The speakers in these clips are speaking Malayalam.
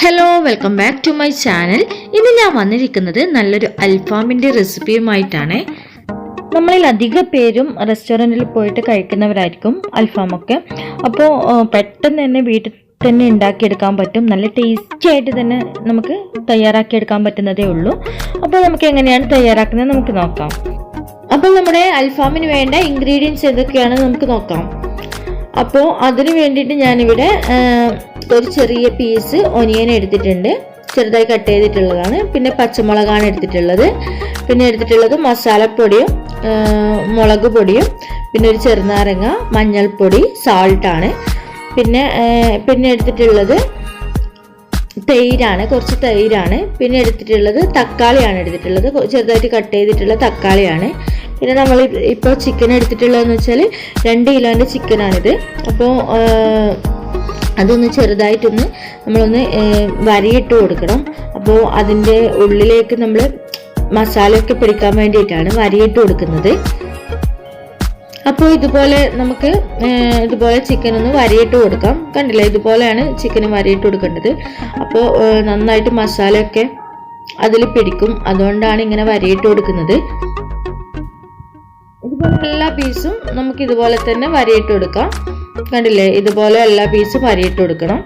Hello welcome back to my channel ഇന്ന് ഞാൻ വന്നിരിക്കുന്നത് നല്ലൊരു അൽഫാമിന്റെ റെസിപ്പിയുമായിട്ടാണ്. നമ്മളിൽ അധിക പേരും റെസ്റ്റോറന്റിൽ പോയിട്ട് കഴിക്കുന്നവരായിരിക്കും അൽഫാമൊക്കെ. അപ്പോൾ പെട്ടെന്ന് തന്നെ വീട്ടിൽ തന്നെ ഉണ്ടാക്കിയെടുക്കാൻ പറ്റും. നല്ല ടേസ്റ്റി ആയിട്ട് തന്നെ നമുക്ക് തയ്യാറാക്കിയെടുക്കാൻ പറ്റുന്നതേ ഉള്ളൂ. അപ്പോൾ നമുക്ക് എങ്ങനെയാണ് തയ്യാറാക്കുന്നത് നമുക്ക് നോക്കാം. അപ്പോൾ നമ്മുടെ അൽഫാമിന് വേണ്ട ഇൻഗ്രീഡിയൻസ് ഏതൊക്കെയാണ് നമുക്ക് നോക്കാം. അപ്പോൾ അതിന് വേണ്ടിയിട്ട് ഞാനിവിടെ ഒരു ചെറിയ പീസ് ഒനിയൻ എടുത്തിട്ടുണ്ട്. ചെറുതായി കട്ട് ചെയ്തിട്ടുള്ളതാണ്. പിന്നെ പച്ചമുളകാണ് എടുത്തിട്ടുള്ളത്. പിന്നെ എടുത്തിട്ടുള്ളത് മസാലപ്പൊടിയും മുളക് പൊടിയും പിന്നെ ഒരു ചെറുനാരങ്ങ മഞ്ഞൾപ്പൊടി സാൾട്ടാണ് പിന്നെ പിന്നെ എടുത്തിട്ടുള്ളത് തൈരാണ് കുറച്ച് തൈരാണ്. പിന്നെ എടുത്തിട്ടുള്ളത് തക്കാളിയാണ് എടുത്തിട്ടുള്ളത്. ചെറുതായിട്ട് കട്ട് ചെയ്തിട്ടുള്ള തക്കാളിയാണ്. പിന്നെ നമ്മൾ ഇപ്പോൾ ചിക്കൻ എടുത്തിട്ടുള്ളതെന്ന് വെച്ചാൽ രണ്ട് കിലോന്റെ ചിക്കനാണിത് അപ്പോൾ അതൊന്ന് ചെറുതായിട്ടൊന്ന് നമ്മളൊന്ന് വരിയിട്ട് കൊടുക്കണം. അപ്പോൾ അതിന്റെ ഉള്ളിലേക്ക് നമ്മൾ മസാലയൊക്കെ പിടിക്കാൻ വേണ്ടിയിട്ടാണ് വരിയിട്ട് കൊടുക്കുന്നത്. അപ്പോൾ ഇതുപോലെ നമുക്ക് ഇതുപോലെ ചിക്കൻ ഒന്ന് വരിയിട്ട് കൊടുക്കാം. കണ്ടില്ലേ? ഇതുപോലെയാണ് ചിക്കൻ വരിയിട്ട് കൊടുക്കേണ്ടത്. അപ്പോൾ നന്നായിട്ട് മസാലയൊക്കെ അതിൽ പിടിക്കും. അതുകൊണ്ടാണ് ഇങ്ങനെ വരിയിട്ട് കൊടുക്കുന്നത്. ഇതുപോലെ എല്ലാ പീസും നമുക്ക് ഇതുപോലെ തന്നെ വരയിട്ട് കൊടുക്കാം കണ്ടില്ലേ? ഇതുപോലെ എല്ലാ പീസും വരയിട്ട് കൊടുക്കണം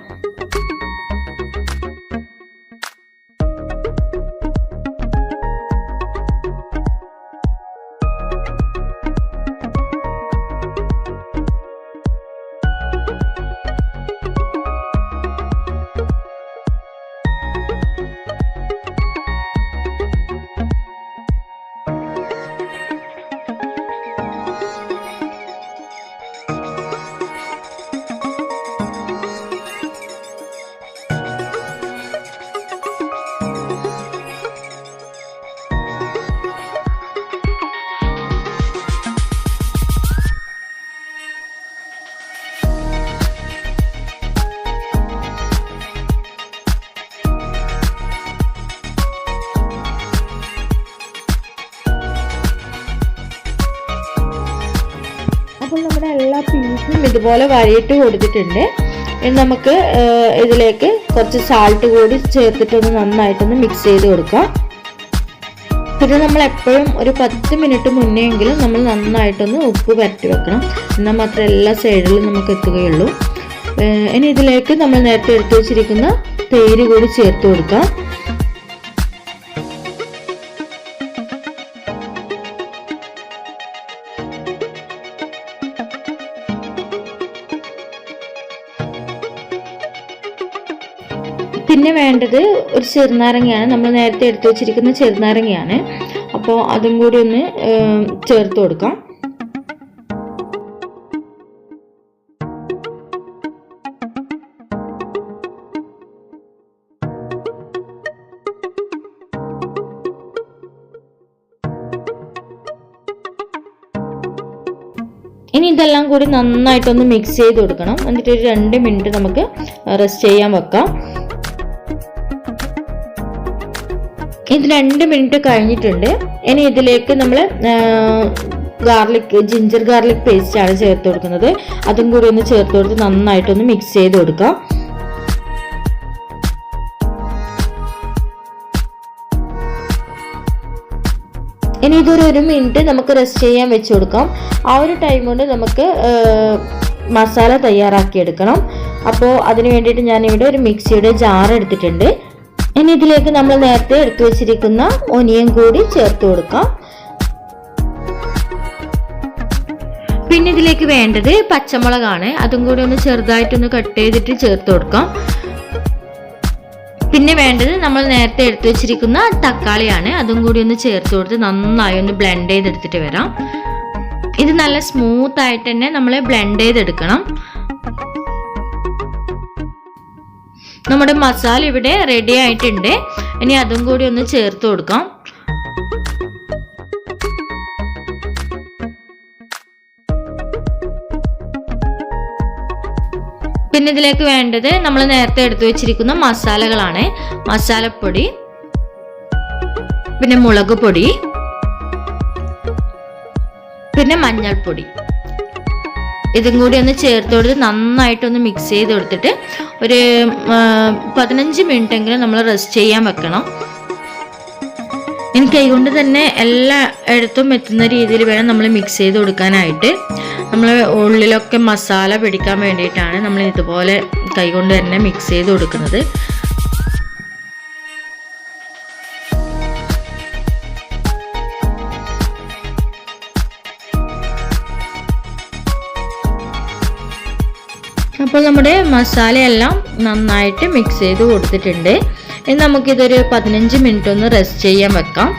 നമ്മുടെ എല്ലാ പീസും ഇതുപോലെ വരയിട്ട് കൊടുത്തിട്ടുണ്ട്. ഇനി നമുക്ക് ഇതിലേക്ക് കുറച്ച് സാൾട്ട് കൂടി ചേർത്തിട്ടൊന്ന് നന്നായിട്ടൊന്ന് മിക്സ് ചെയ്ത് കൊടുക്കാം. പിന്നെ നമ്മൾ എപ്പോഴും ഒരു പത്ത് മിനിറ്റ് മുന്നേ എങ്കിലും നമ്മൾ നന്നായിട്ടൊന്ന് ഉപ്പ് പരട്ടി വെക്കണം. എന്നാൽ മാത്രമേ എല്ലാ സൈഡിലും നമുക്ക് എത്തുകയുള്ളൂ. ഇനി ഇതിലേക്ക് നമ്മൾ നേരത്തെ എടുത്തു വെച്ചിരിക്കുന്ന തേര് കൂടി ചേർത്ത് കൊടുക്കാം. വേണ്ടത് ഒരു ചെറുനാരങ്ങയാണ്. നമ്മൾ നേരത്തെ എടുത്തു വെച്ചിരിക്കുന്ന ചെറുനാരങ്ങയാണ്. അപ്പോൾ അതും കൂടി ഒന്ന് ചേർത്ത് കൊടുക്കാം. ഇനി ഇതെല്ലാം കൂടി നന്നായിട്ടൊന്ന് മിക്സ് ചെയ്ത് കൊടുക്കണം. എന്നിട്ട് ഒരു രണ്ട് മിനിറ്റ് നമുക്ക് റെസ്റ്റ് ചെയ്യാൻ വെക്കാം. ഇത് രണ്ട് മിനിറ്റ് കഴിഞ്ഞിട്ടുണ്ട്. ഇനി ഇതിലേക്ക് നമ്മൾ ഗാർലിക് ജിഞ്ചർ ഗാർലിക് പേസ്റ്റ് ആണ് ചേർത്ത് കൊടുക്കുന്നത്. അതും കൂടി ഒന്ന് ചേർത്ത് കൊടുത്ത് നന്നായിട്ടൊന്ന് മിക്സ് ചെയ്ത് കൊടുക്കാം. ഇനി ഇതൊരു ഒരു മിനിറ്റ് നമുക്ക് റെസ്റ്റ് ചെയ്യാൻ വെച്ച് കൊടുക്കാം. ആ ഒരു ടൈം കൊണ്ട് നമുക്ക് മസാല തയ്യാറാക്കി എടുക്കണം. അപ്പോൾ അതിന് വേണ്ടിയിട്ട് ഞാനിവിടെ ഒരു മിക്സിയുടെ ജാർ എടുത്തിട്ടുണ്ട്. ഇനി ഇതിലേക്ക് നമ്മൾ നേരത്തെ എടുത്തു വെച്ചിരിക്കുന്ന ഒനിയൻ കൂടി ചേർത്ത് കൊടുക്കാം. പിന്നെ ഇതിലേക്ക് വേണ്ടത് പച്ചമുളകാണ്. അതും കൂടി ഒന്ന് ചെറുതായിട്ടൊന്ന് കട്ട് ചെയ്തിട്ട് ചേർത്ത് കൊടുക്കാം. പിന്നെ വേണ്ടത് നമ്മൾ നേരത്തെ എടുത്തു വെച്ചിരിക്കുന്ന തക്കാളിയാണ്. അതും കൂടി ഒന്ന് ചേർത്ത് കൊടുത്ത് നന്നായി ഒന്ന് ബ്ലെൻഡ് ചെയ്തെടുത്തിട്ട് വരാം. ഇത് നല്ല സ്മൂത്ത് ആയിട്ട് തന്നെ നമ്മൾ ബ്ലെൻഡ് ചെയ്തെടുക്കണം. നമ്മുടെ മസാല ഇവിടെ റെഡി ആയിട്ടുണ്ട്. ഇനി അതും കൂടി ഒന്ന് ചേർത്ത് കൊടുക്കാം. പിന്നെ ഇതിലേക്ക് വേണ്ടത് നമ്മൾ നേരത്തെ എടുത്തു വെച്ചിരിക്കുന്ന മസാലകളാണ്. മസാലപ്പൊടി പിന്നെ മുളക് പൊടി പിന്നെ മഞ്ഞൾപ്പൊടി. ഇതും കൂടി ഒന്ന് ചേർത്ത് കൊടുത്ത് നന്നായിട്ടൊന്ന് മിക്സ് ചെയ്ത് കൊടുത്തിട്ട് ഒരു പതിനഞ്ച് മിനിറ്റ് എങ്കിലും നമ്മൾ റെസ്റ്റ് ചെയ്യാൻ വെക്കണം. ഇനി കൈകൊണ്ട് തന്നെ എല്ലാ ഇടത്തും എത്തുന്ന രീതിയിൽ വേണം നമ്മൾ മിക്സ് ചെയ്ത് കൊടുക്കാനായിട്ട്. നമ്മൾ ഉള്ളിലൊക്കെ മസാല പിടിക്കാൻ വേണ്ടിയിട്ടാണ് നമ്മൾ ഇതുപോലെ കൈകൊണ്ട് തന്നെ മിക്സ് ചെയ്ത് കൊടുക്കുന്നത്. അപ്പോൾ നമ്മുടെ മസാലയെല്ലാം നന്നായിട്ട് മിക്സ് ചെയ്ത് കൊടുത്തിട്ടുണ്ട്. ഇനി നമുക്കിതൊരു പതിനഞ്ച് മിനിറ്റ് ഒന്ന് റെസ്റ്റ് ചെയ്യാൻ വെക്കാം.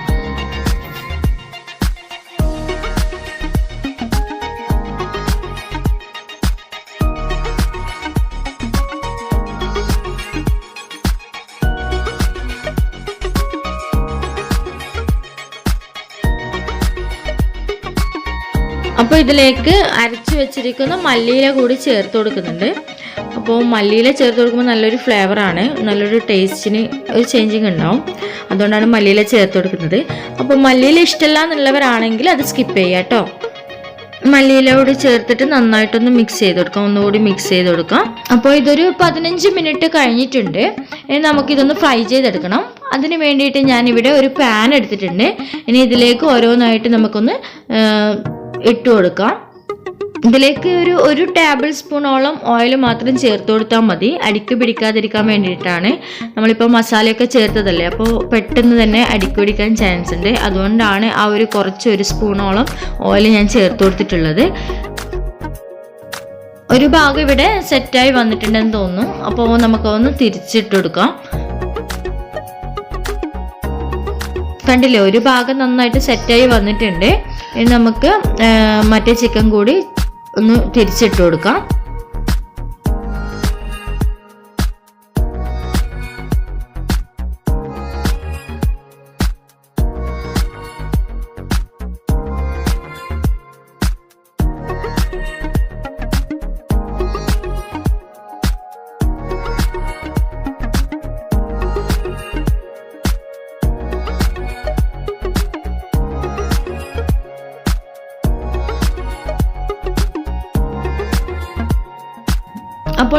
അപ്പോൾ ഇതിലേക്ക് അരച്ച് വെച്ചിരിക്കുന്ന മല്ലിയില കൂടി ചേർത്ത് കൊടുക്കുന്നുണ്ട്. അപ്പോൾ മല്ലിയില ചേർത്ത് കൊടുക്കുമ്പോൾ നല്ലൊരു ഫ്ലേവറാണ് നല്ലൊരു ടേസ്റ്റിന് ഒരു ചേഞ്ചിങ് ഉണ്ടാവും. അതുകൊണ്ടാണ് മല്ലിയില ചേർത്ത് കൊടുക്കുന്നത്. അപ്പോൾ മല്ലിയില ഇഷ്ടമല്ല എന്നുള്ളവരാണെങ്കിൽ അത് സ്കിപ്പ് ചെയ്യാം കേട്ടോ കൂടി ചേർത്തിട്ട് നന്നായിട്ടൊന്ന് മിക്സ് ചെയ്ത് കൊടുക്കാം. ഒന്നുകൂടി മിക്സ് ചെയ്ത് കൊടുക്കാം. അപ്പോൾ ഇതൊരു പതിനഞ്ച് മിനിറ്റ് കഴിഞ്ഞിട്ടുണ്ട്. ഇനി നമുക്കിതൊന്ന് ഫ്രൈ ചെയ്തെടുക്കണം. അതിന് വേണ്ടിയിട്ട് ഞാനിവിടെ ഒരു പാൻ എടുത്തിട്ടുണ്ട്. ഇനി ഇതിലേക്ക് ഓരോന്നായിട്ട് നമുക്കൊന്ന് ഇട്ട് കൊടുക്കാം. ഇതിലേക്ക് ഒരു ഒരു ടേബിൾ സ്പൂണോളം ഓയിൽ മാത്രം ചേർത്ത് കൊടുത്താൽ മതി. അടിക്ക് പിടിക്കാതിരിക്കാൻ വേണ്ടിയിട്ടാണ്. നമ്മളിപ്പോൾ മസാലയൊക്കെ ചേർത്തതല്ലേ? അപ്പോൾ പെട്ടെന്ന് തന്നെ അടിക്ക് പിടിക്കാൻ ചാൻസ് ഉണ്ട്. അതുകൊണ്ടാണ് ആ ഒരു കുറച്ച് ഒരു സ്പൂണോളം ഓയിൽ ഞാൻ ചേർത്ത് കൊടുത്തിട്ടുള്ളത്. ഒരു ഭാഗം ഇവിടെ സെറ്റായി വന്നിട്ടുണ്ടെന്ന് തോന്നുന്നു. അപ്പോൾ നമുക്കൊന്ന് തിരിച്ചിട്ട് കൊടുക്കാം. കണ്ടില്ലേ? ഒരു ഭാഗം നന്നായിട്ട് സെറ്റായി വന്നിട്ടുണ്ട്. ഇനി നമുക്ക് മറ്റേ ചിക്കൻ കൂടി ഒന്ന് തിരിച്ചിട്ട് കൊടുക്കാം.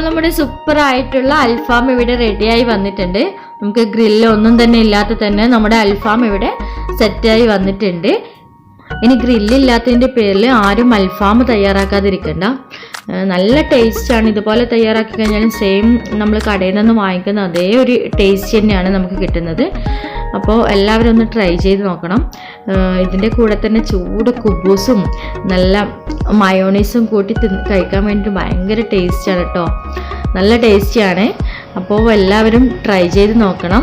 നമ്മുടെ സൂപ്പർ ആയിട്ടുള്ള അൽഫാം ഇവിടെ റെഡിയായി വന്നിട്ടുണ്ട്. നമുക്ക് ഗ്രില്ല് ഒന്നും തന്നെ ഇല്ലാത്ത തന്നെ നമ്മുടെ അൽഫാം ഇവിടെ സെറ്റായി വന്നിട്ടുണ്ട്. ഇനി ഗ്രില്ല് ഇല്ലാത്തതിന്റെ പേരിൽ ആരും അൽഫാം തയ്യാറാക്കാതിരിക്കണ്ട. നല്ല ടേസ്റ്റാണ് ഇതുപോലെ തയ്യാറാക്കി കഴിഞ്ഞാൽ സെയിം നമ്മൾ കടയിൽ നിന്ന് വാങ്ങിക്കുന്ന അതേ ഒരു ടേസ്റ്റ് തന്നെയാണ് നമുക്ക് കിട്ടുന്നത്. അപ്പോൾ എല്ലാവരും ഒന്ന് ട്രൈ ചെയ്ത് നോക്കണം. ഇതിന്റെ കൂടെ തന്നെ ചൂട് കുബൂസും നല്ല മയോണൈസും കൂട്ടി തിന്ന് കഴിക്കാൻ വേണ്ടിയിട്ട് ഭയങ്കര ടേസ്റ്റാണ് കേട്ടോ നല്ല ടേസ്റ്റിയാണ് അപ്പോൾ എല്ലാവരും ട്രൈ ചെയ്ത് നോക്കണം.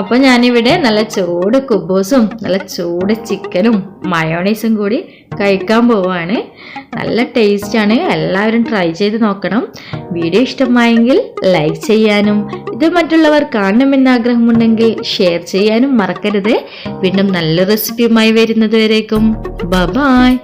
അപ്പോൾ ഞാനിവിടെ നല്ല ചൂട് കുബൂസും നല്ല ചൂട് ചിക്കനും മയോണൈസും കൂടി കഴിക്കാൻ പോവാണ്. നല്ല ടേസ്റ്റാണ് എല്ലാവരും ട്രൈ ചെയ്ത് നോക്കണം. വീഡിയോ ഇഷ്ടമായെങ്കിൽ ലൈക്ക് ചെയ്യാനും ഇത് മറ്റുള്ളവർ കാണണമെന്ന് ആഗ്രഹമുണ്ടെങ്കിൽ ഷെയർ ചെയ്യാനും മറക്കരുത്. വീണ്ടും നല്ല റെസിപ്പിയുമായി വരുന്നത് വരേക്കും. ബ ബായ്